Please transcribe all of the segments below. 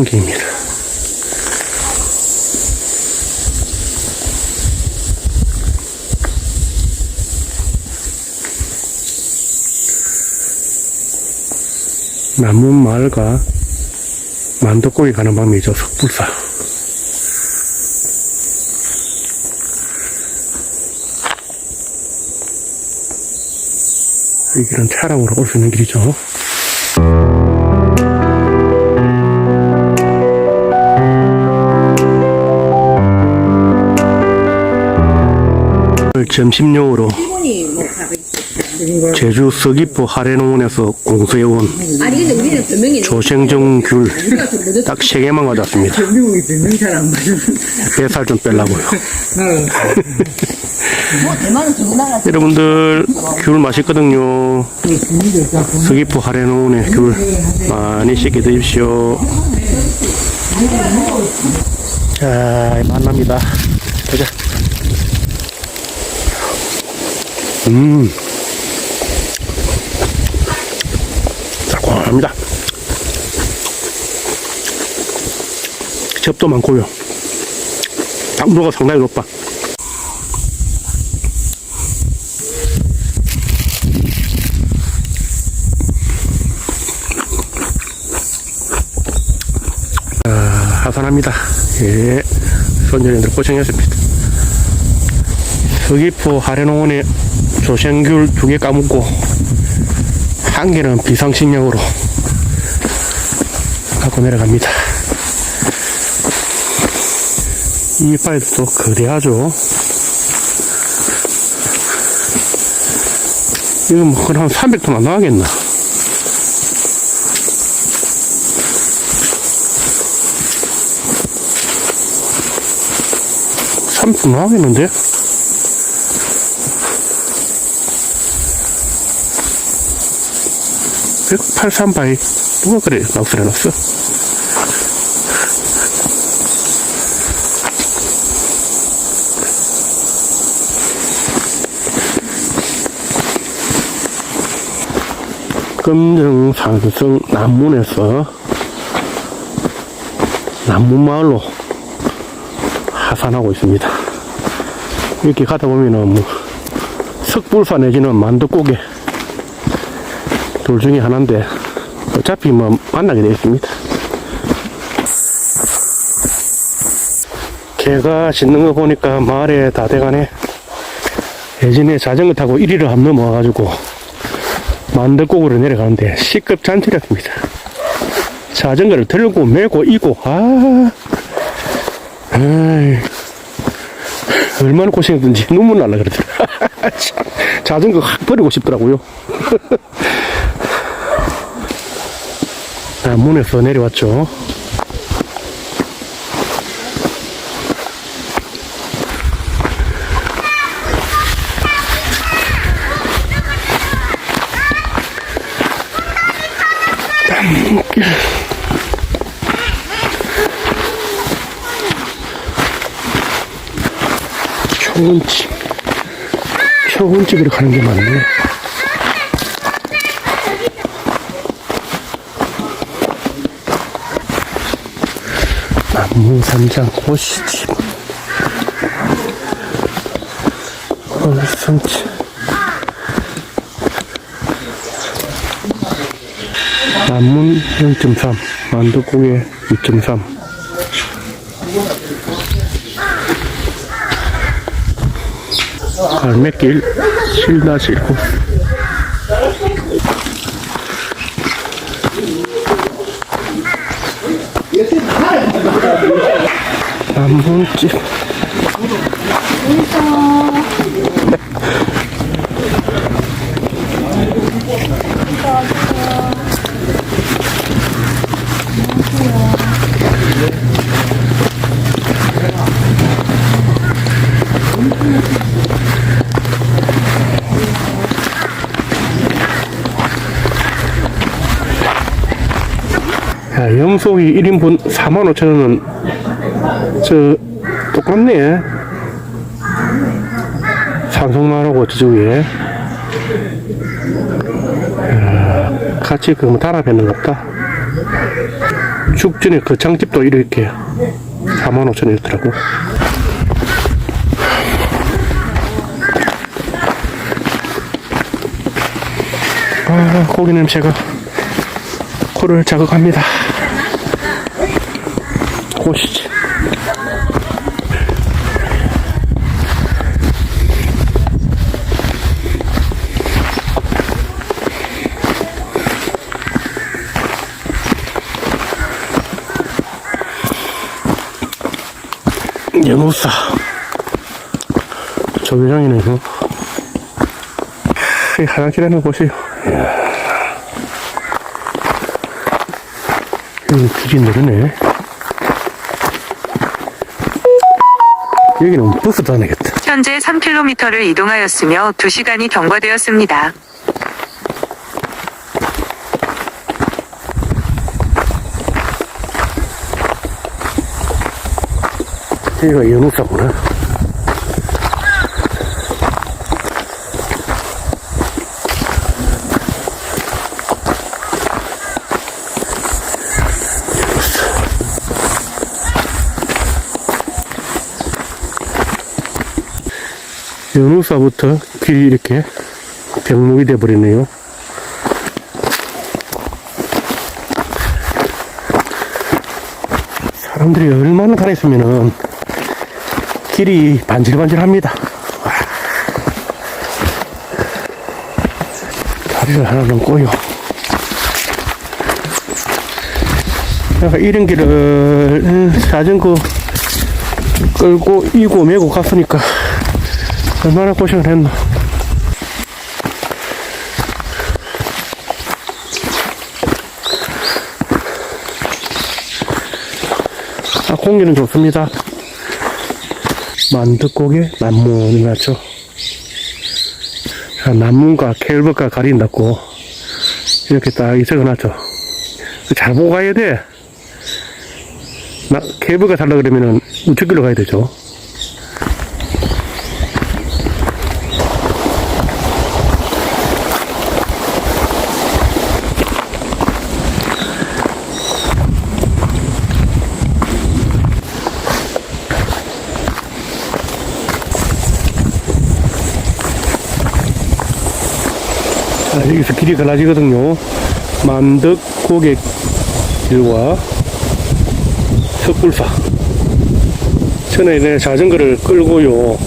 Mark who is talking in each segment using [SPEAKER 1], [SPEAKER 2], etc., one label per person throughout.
[SPEAKER 1] 풍경입니다. 남문 마을과 만덕골이 가는 방면이죠, 석불사. 이 길은 차량으로 올 수 있는 길이죠. 점심용으로
[SPEAKER 2] 일본이 뭐 가고 있어.
[SPEAKER 1] 제주 서귀포 하래농원에서 공수해온
[SPEAKER 2] 아니 근데 우리는 별명이
[SPEAKER 1] 조생정 귤
[SPEAKER 2] 우리가 그 뭐죠?
[SPEAKER 1] 딱세 개만 가져왔습니다.
[SPEAKER 3] 미국이 맞아.
[SPEAKER 1] 뱃살 좀 빼려고요.
[SPEAKER 2] 뭐 대만은 두고 나가서
[SPEAKER 1] 여러분들 귤 맛있거든요. 서귀포 하래농원의 귤 많이 씻게 드십시오. 자, 만납니다. 가자. 음. 달콤합니다. 즙도 많고요. 당도가 상당히 높아. 아, 하산합니다. 예. 선전님들 고생했습니다. 서귀포 하래농원에 조생귤 두 개 까먹고, 한 개는 비상식량으로 갖고 내려갑니다. 이 이파이도 거대하죠. 이거 뭐, 한 300톤 안 나가겠나? 참 나가겠는데? 백팔삼 바이 누가 그래 낙서해 놨어? 금정 산성 남문에서 남문마을로 하산하고 있습니다. 이렇게 가다 보면은 뭐 석불사 내지는 만두고개 둘 중에 하나인데 어차피 뭐 만나게 되어 있습니다. 개가 짖는 거 보니까 마을에 다 돼가네. 예전에 자전거 타고 1위를 한 넘어와가지고 만덕곡으로 내려가는데 C급 잔치였습니다. 자전거를 들고 메고 이고 아, 아이, 얼마나 고생했던지 눈물 날라 그러더라. 참, 자전거 확 버리고 싶더라고요. 자, 문에서 내려왔죠. 초원집. 초원집으로 가는 게 맞네. 무산장 고시집. 홀성집. 남문 0.3, 만두고개 2.3. 갈매길 실고 남문집 야, 염소이 1인분 45,000원은 저 똑같네 산성마하고 저쪽에 야, 같이 그러면 달아뱉는 것 같다 죽전에 그 장집도 이렇게 4만 5천원이더라고. 아, 고기 냄새가 코를 자극합니다. 보시지. 연호사 조교장이네 이거 이 한번 보세요 이야. 여기 길이 느리네 여기는 버스 다니겠다
[SPEAKER 3] 현재 3km를 이동하였으며 2시간이 경과되었습니다.
[SPEAKER 1] 여기가 연호사구나 연우사부터 길이 이렇게 병목이 돼버리네요. 사람들이 얼마나 다녔으면은 길이 반질반질합니다. 와. 다리를 하나 넘고요. 이런 길을 음, 자전거 끌고 이고 메고 갔으니까 얼마나 고생을 했나. 아, 공기는 좋습니다. 만두고개 남문이 맞죠? 자, 남문과 켈버가 가린다고 이렇게 딱 적어놨죠. 잘 보고 가야 돼. 나, 켈버가 살라 그러면은 우측길로 가야 되죠. 여기서 길이 갈라지거든요. 만덕 고객길과 석굴사. 전에 내 자전거를 끌고요.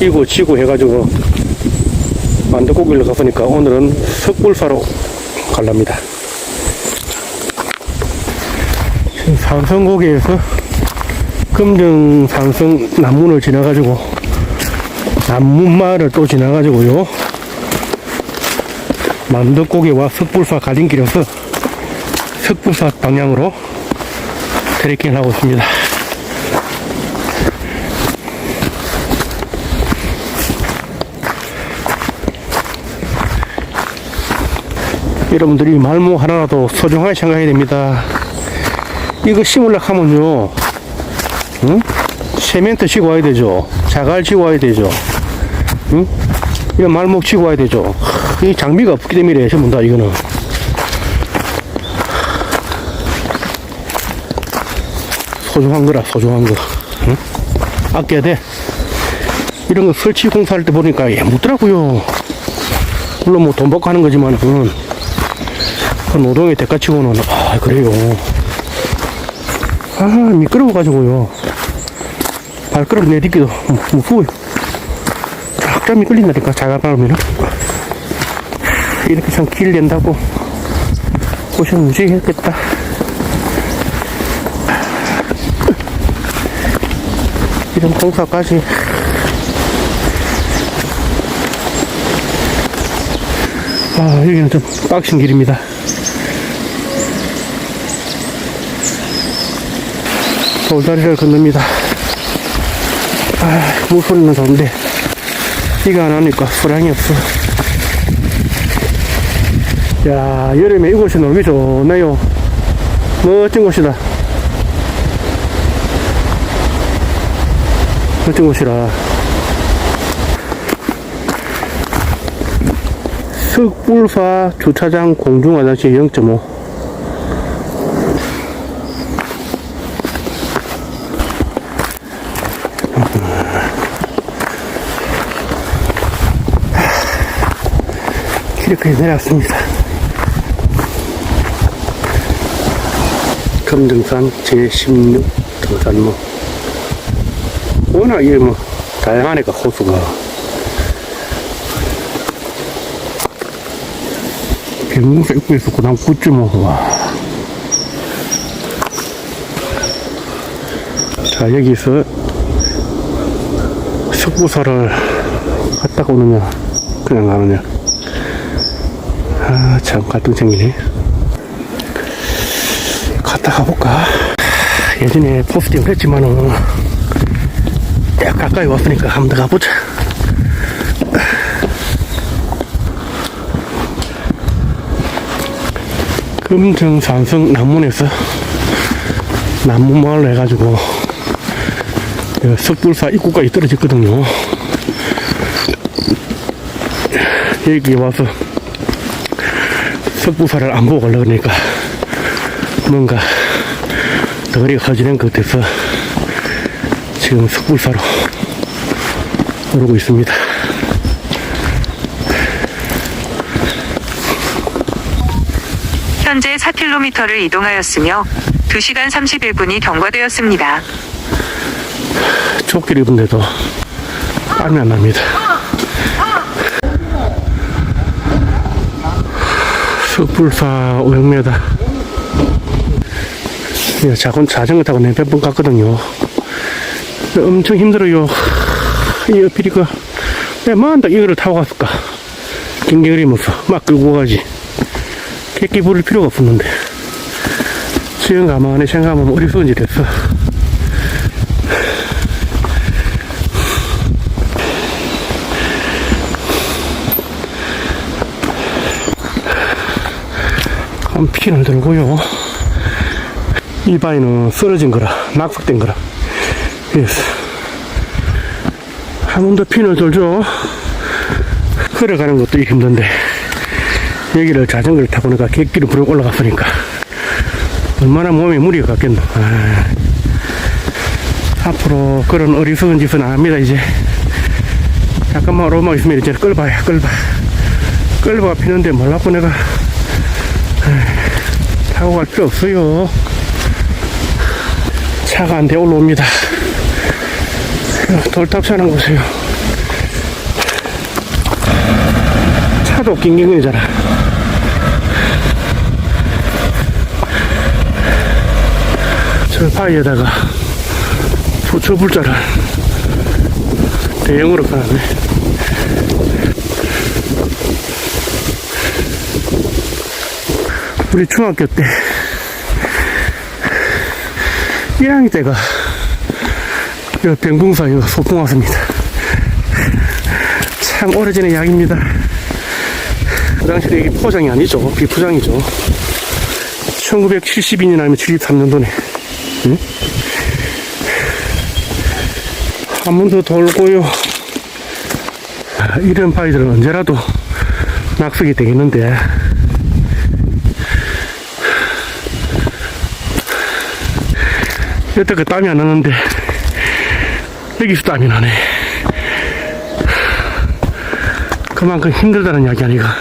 [SPEAKER 1] 이고 지고 해가지고 만덕 고객길로 가보니까 오늘은 석굴사로 갈랍니다. 지금 산성고개에서 금정 산성 남문을 지나가지고 남문마을을 또 지나가지고요. 만덕고개와 석불사 갈림길에서 석불사 방향으로 트레킹을 하고 있습니다. 여러분들이 말모 하나라도 소중하게 생각해야 됩니다. 이거 심으려고 하면요, 응? 세멘트 치고 와야 되죠. 자갈 치고 와야 되죠. 응? 이런 말목 치고 와야 되죠. 하, 이 장비가 없기 때문에 전부 다 이거는. 소중한 거라, 소중한 거. 응? 아껴야 돼. 이런 거 설치 공사할 때 보니까 예, 묻더라고요. 물론 뭐 돈 받고 하는 거지만은, 그 노동의 대가치고는, 아, 그래요. 아, 미끄러워 가지고요. 발걸음 내딛기도 무서워요. 쫙쫙 미끌린다니까, 자가 밟으면은. 이렇게 참 길 낸다고 무지하게 했겠다. 이런 공사까지. 아, 여기는 좀 빡신 길입니다. 돌다리를 건넙니다. 아, 물소리는 좋은데, 비가 안 오니까 소량이 없어. 야 여름에 이곳이 너무 좋네요. 멋진 곳이다. 멋진 곳이라. 흑불사 주차장 공중화장실 0.5 길이까지 내려왔습니다. 금등산 제16 등산로. 워낙 이게 뭐, 다양하니까 호수가. 병사 입구에서 그다음 굿즈 먹어, 와. 자, 여기서 석부사를 갔다가 오느냐, 그냥 가느냐. 아, 참, 갈등 생기네. 갔다 가볼까? 예전에 포스팅을 했지만은, 야, 가까이 왔으니까 한번 더 가보자. 금정산성 남문에서 남문마을 해가지고 그 석불사 입구까지 떨어졌거든요. 여기 와서 석불사를 안 보고 가려고 그러니까 뭔가 덩어리가 커지는 것 같아서 지금 석불사로 오르고 있습니다.
[SPEAKER 3] 현재 4km를 이동하였으며 2시간 31분이 경과되었습니다.
[SPEAKER 1] 조끼를 입은데도 땀이 안 납니다. 숯불사 500m. 예, 자군 자전거 타고 내몇번 갔거든요. 엄청 힘들어요. 이 어필이가 왜만 딱 이거를 타고 갔을까? 낑낑거리면서 막 끌고 가지. 객기 부릴 필요가 없었는데. 지금 가만히 생각하면 어리석은 짓 했어. 한 핀을 들고요. 이 바위는 쓰러진 거라, 낙석된 거라. 그래서, 한번 더 핀을 들죠. 걸어가는 것도 힘든데, 여기를 자전거를 타고 내가 객기를 부르고 올라갔으니까, 얼마나 몸에 무리가 갔겠노. 아, 앞으로 그런 어리석은 짓은 안 합니다, 이제. 잠깐만 오르막 있으면 이제 끌봐야, 끌봐. 끌봐 피는데 몰라고 내가 타고 갈 필요 없어요. 차가 안 돼 올라옵니다. 돌탑차는 보세요. 차도 낑낑거리잖아. 저 바위에다가 부처 불자를 대형으로 깔았네. 우리 중학교 때 1학년 때가 여 병궁사 여 소풍 왔습니다. 참 오래전의 이야기입니다. 그 당시에 이게 포장이 아니죠. 비포장이죠. 1972년 아니면 73년도네. 응? 한번더 돌고요. 아, 이런 바위들은 언제라도 낙석이 되겠는데. 여태껏 땀이 안 나는데 여기서 땀이 나네. 그만큼 힘들다는 이야기 아니가.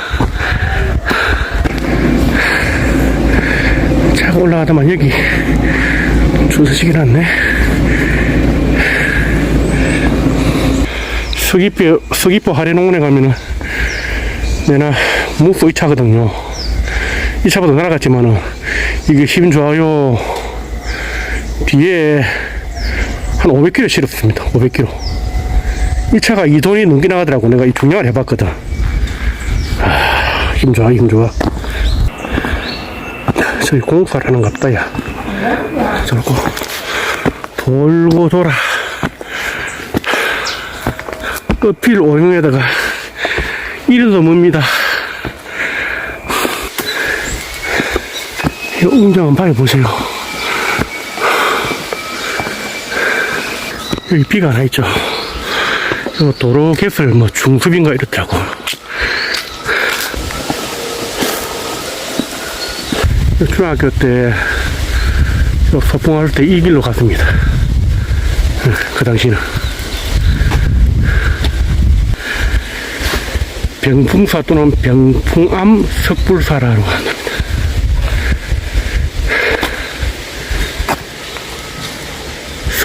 [SPEAKER 1] 차가 올라가다만 여기 줄서시기 났네. 서귀포 서귀포 하래농원에 가면은 내나 무프 이 차거든요. 이 차보다 날아갔지만은 이게 힘 좋아요 뒤에 한 500km 실었습니다. 500km. 이 차가 이 돈이 넘게 나가더라고. 내가 이 중량을 해봤거든. 아, 힘 좋아, 힘 좋아. 저기 공사를 하는 갑다, 야. 저러고, 돌고 돌아. 끝필 오용에다가, 이름도 뭡니다. 이 웅장한 바위 보세요. 여기 비가 나 있죠. 요 도로 개설 뭐 중습인가 이렇더라고. 요 중학교 때, 요 소풍할 때 이 길로 갔습니다. 그 당시는. 병풍사 또는 병풍암 석불사라고 합니다.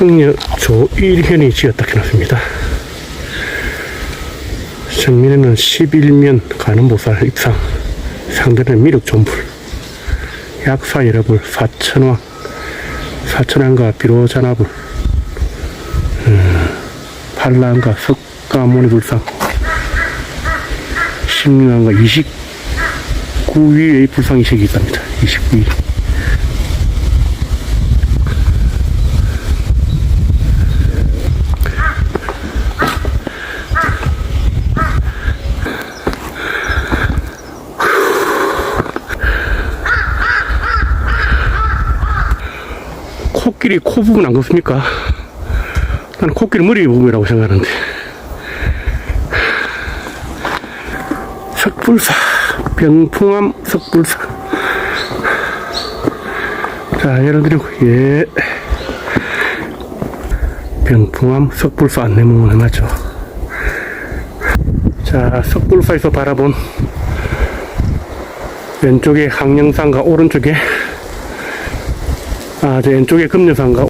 [SPEAKER 1] 승려 조일현이 지었다 해놨습니다. 정면에는 11면 가는보살 입상, 상대는 미륵 존불, 약사 여러분 사천왕, 사천왕과 비로자나불, 음, 팔랑과 석가모니 불상, 십룡왕과 29위의 불상이식이 있답니다. 29위. 코끼리 코 부분 안 그렇습니까? 나는 코끼리 머리 부분이라고 생각하는데. 석불사, 병풍암 석불사. 자, 여러분들, 예. 병풍암 석불사 안내문을 해놨죠. 자, 석불사에서 바라본 왼쪽에 항령산과 오른쪽에 아, 저 왼쪽에 금녀산과